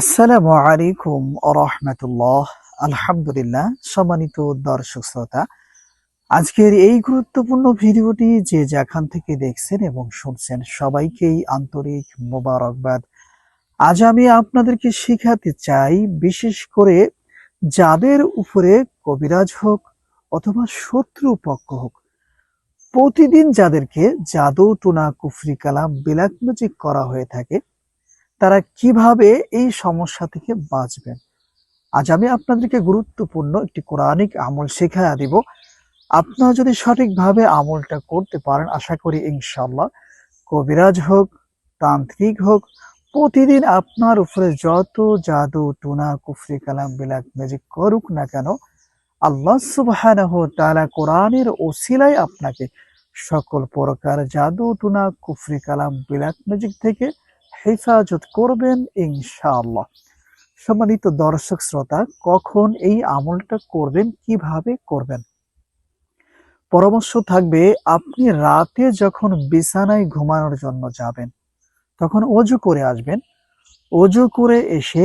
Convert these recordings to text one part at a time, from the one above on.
আসসালামু আলাইকুম রহমতুল্লাহ। আলহামদুলিল্লাহ, সম্মানিত দর্শক শ্রোতা, আজকের এই গুরুত্বপূর্ণ ভিডিওটি যে যেখান থেকে দেখছেন এবং শুনছেন সবাইকেই আন্তরিক মোবারকবাদ। আজ আমি আপনাদেরকে শেখাতে চাই, বিশেষ করে যাদের উপরে কবিরাজ হোক অথবা শত্রু পক্ষ হোক, প্রতিদিন যাদেরকে জাদু, টুনা, কুফরি, কালাম বিলাক করা হয়ে থাকে তারা কীভাবে এই সমস্যা থেকে বাঁচবেন? আজ আমি আপনাদেরকে গুরুত্বপূর্ণ একটি কোরআনিক আমল শেখায়া দিব। আপনারা যদি সঠিকভাবে আমলটা করতে পারেন, আশা করি ইনশাল্লাহ কবিরাজ হোক, তান্ত্রিক হোক, প্রতিদিন আপনার উপরে যত জাদু, টুনা, কুফরি, কালাম বিলাক ম্যাজিক করুক না কেন, আল্লাহ সুবহানাহু তাআলা কোরআনের ওসিলায় আপনাকে সকল প্রকার জাদু, টুনা, কুফরি, কালাম বিলাক ম্যাজিক থেকে হেফাজত করবেন ইনশাআল্লাহ। সম্মানিত দর্শক শ্রোতা, কখন এই আমলটা করবেন, কীভাবে করবেন? পরামর্শ থাকবে, আপনি রাতে যখন বিছানায় ঘুমানোর জন্য যাবেন, তখন অজু করে আসবেন। অজু করে এসে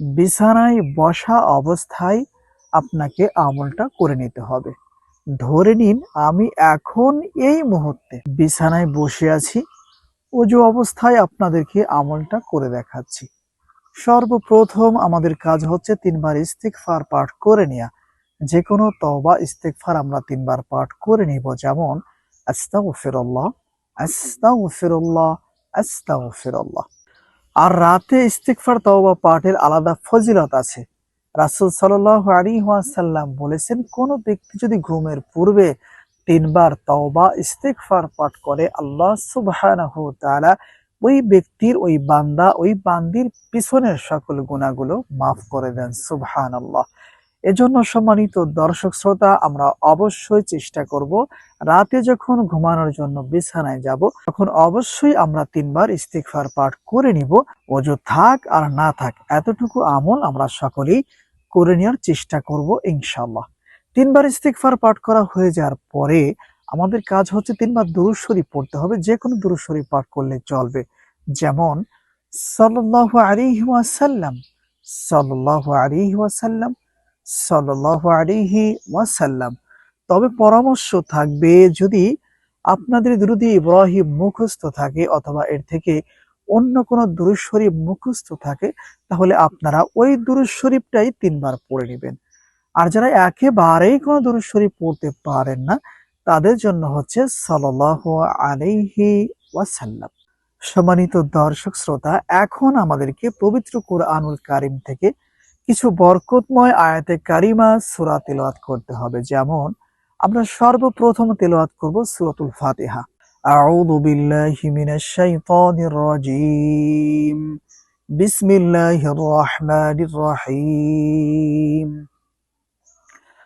বিছানায় বসা অবস্থায় আপনাকে আমলটা করে নিতে হবে। ধরে নিন, আমি এখন এই মুহূর্তে বিছানায় বসে আছি। অজু অবস্থায় আপনাদেরকে আমলটা করে দেখাচ্ছি। সর্বপ্রথম আমাদের কাজ হচ্ছে তিনবার ইস্তিকফার পাঠ করে নেওয়া যে কোনো তওবা ইস্তিকফার আমরা তিনবার পাঠ করে নিব। যেমন, আস্তাগফিরুল্লাহ আস্তাগফিরুল্লাহ আস্তাগফিরুল্লাহ। আর রাতে ইস্তিকফার তওবা পাঠের আলাদা ফজিলত আছে। রাসূল সাল্লাল্লাহু আলাইহি ওয়াসাল্লাম বলেছেন, কোনো ব্যক্তি যদি ঘুমের পূর্বে তিনবার তওবা, ইস্তেগফার পাঠ করে আল্লাহ সুবহানাহু তাআলা ওই ব্যক্তির, ওই বান্দা, ওই বান্দির পিছনের সকল গুণাগুলো মাফ করে দেন, সুবহানাল্লাহ। এজন্য সম্মানিত দর্শক শ্রোতা, আমরা অবশ্যই চেষ্টা করব রাতে যখন ঘুমানোর জন্য বিছানায় যাব, তখন অবশ্যই আমরা তিনবার ইস্তিগফার পাঠ করে নিব। ওজো থাক আর না থাক, এতটুকু আমল আমরা সকলেই করে নেওয়ার চেষ্টা করব ইনশাআল্লাহ। তিনবার ইস্তিগফার পাঠ করা হয়ে যাওয়ার পরে আমাদের কাজ হচ্ছে তিনবার দুরূদ শরীফ পড়তে হবে যে কোনো দুরূদ শরীফ পাঠ করলে চলবে। যেমন, সাল্লাল্লাহু আলাইহি ওয়াসাল্লাম, সাল্লাল্লাহু আলাইহি ওয়াসাল্লাম, সাল্লাল্লাহু আলাইহি ওয়াসাল্লাম। তবে পরামর্শ থাকবে যদি আপনাদের দুরুদি ইব্রাহিম মুখস্থ থাকে অথবা এর থেকে অন্য কোনো দুরূদ শরীফ মুখস্থ থাকে, তাহলে আপনারা ওই দুরূদ শরীফটাই তিনবার পড়ে নেবেন। আর যারা একেবারেই কোনো দুরূদ শরীফ পড়তে পারেন না, তাদের জন্য হচ্ছে সাল্লাল্লাহু আলাইহি ওয়াসাল্লাম। সম্মানিত দর্শক শ্রোতা, এখন আমাদেরকে পবিত্র কোরআনুল কারিম থেকে কিছু বরকতময় আয়াতে কারিমা সূরা তেলাওয়াত করতে হবে। যেমন, আমরা সর্বপ্রথম তেলাওয়াত করব সূরাতুল ফাতিহা। আউযু বিল্লাহি মিনাশ শাইতানির রাজীম। বিসমিল্লাহির রহমানির রহিম।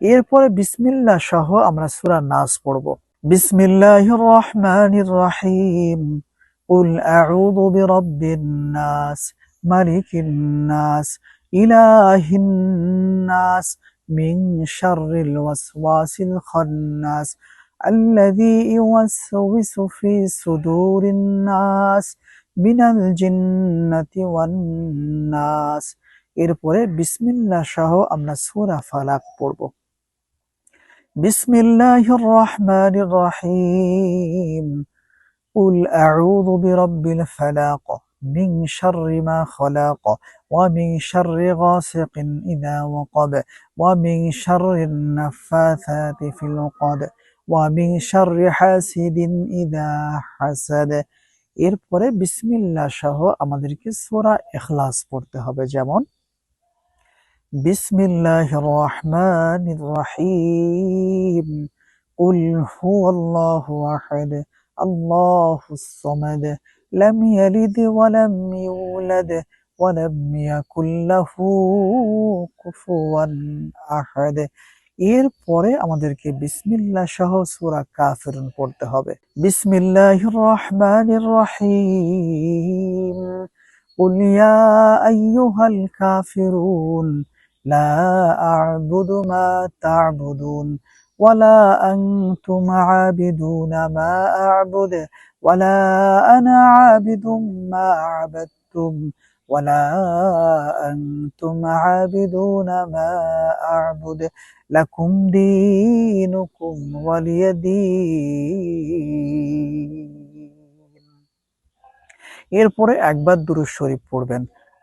এরপরে বিসমিল্লাহ সহ আমরা সূরা নাস পড়ব বিসমিল্লাহির রহমানির রহিম قل أعوذ برب الناس ملك الناس إله الناس من شر الوسواس الخناس الذي يوسوس في صدور الناس من الجنة والناس এরপরে বিসমিল্লাহ সহ আমরা সূরা ফালাক পড়ব بسم الله الرحمن الرحيم قل أعوذ برب الفلاق من شر ما خلق ومن شر غاسق إذا وقب ومن شر النفاثات في العقد ومن شر حاسد إذا حسد এরপরে বিসমিল্লাহ সহ আমাদেরকে সূরা ইখলাস পড়তে হবে যেমন بسم الله الرحمن الرحيم قل هو الله أحد الله الصمد لم يلد ولم يولد ولم يكن له كفوا أحد এরপরে আমাদেরকে বিসমিল্লাহ সহ সূরা কাফিরুন পড়তে হবে বিসমিল্লাহির রহমানির রহিম قل يا أيها الكافرون لا أعبد ما تعبدون ولا أنتم عابدون ما أعبد ولا أنا عابد ما عبدتم ولا أنتم عابدون ما أعبد لكم دينكم ولي دين এরপরে একবার দুরূদ শরীফ পড়বেন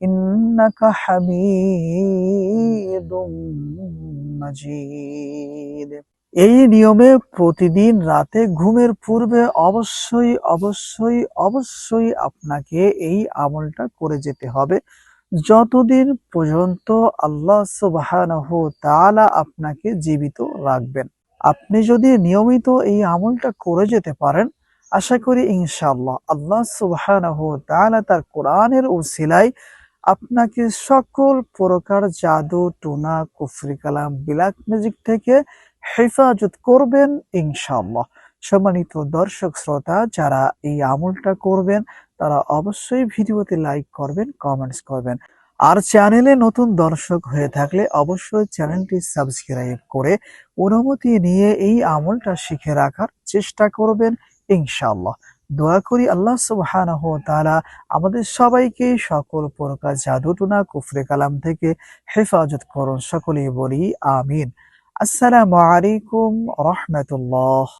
إنك حميد مجيد এই নিয়মে প্রতিদিন রাতে ঘুমের পূর্বে অবশ্যই অবশ্যই অবশ্যই আপনাকে এই আমলটা করে যেতে হবে যতদিন পর্যন্ত আল্লাহ সুবহানাহু তাআলা আপনাকে জীবিত রাখবেন আপনি যদি নিয়মিত এই আমলটা করে যেতে পারেন আশা করি ইনশাআল্লাহ আল্লাহ সুবহানাহু তাআলা তার কোরআনের উসিলায় আপনাকে সকল প্রকার জাদু, টুনা, কুফরি কালাম, বিলাক মিউজিক থেকে হেফাজত করবেন ইনশাআল্লাহ। সম্মানিত দর্শক শ্রোতা, যারা এই আমলটা করবেন, তারা অবশ্যই ভিডিওতে লাইক করবেন কমেন্টস করবেন। আর চ্যানেলে নতুন দর্শক হয়ে থাকলে অবশ্যই চ্যানেলটি সাবস্ক্রাইব করে অনুমতি নিয়ে এই আমলটা শিখে রাখার চেষ্টা করবেন ইনশাআল্লাহ। দোয়া করি আল্লাহ সুবহানাহ তাআলা আমাদের সবাইকে সকল প্রকার জাদু, টুনা, কুফরে কালাম থেকে হেফাজত করুন, সকলেই বলি আমিন। আসসালামু আলাইকুম রহমতুল্লাহ।